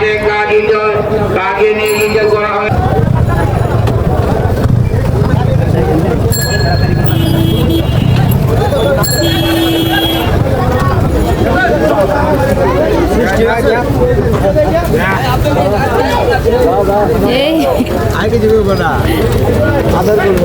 কাকে কাকে কাকে নিয়ে বিচার করা হয়? আগে যাবে না আদর করব।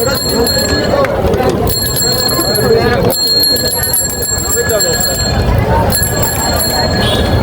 Thank you.